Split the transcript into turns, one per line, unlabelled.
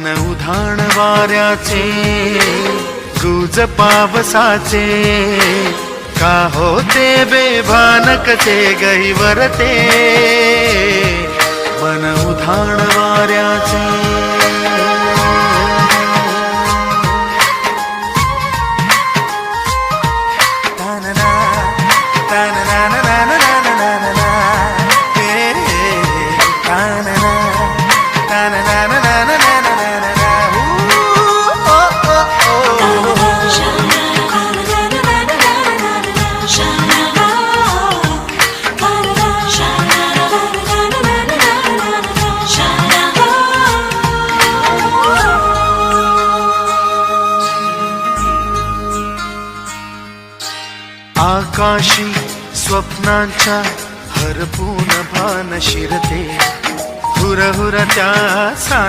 मन उधाण वाऱ्याचे गुज पावसाचे का होते बेभानकचे गहिवरते? मन उधाण आकाशी स्वप्नांच्या हरपून भान शिरते. हुर हुर त्या सा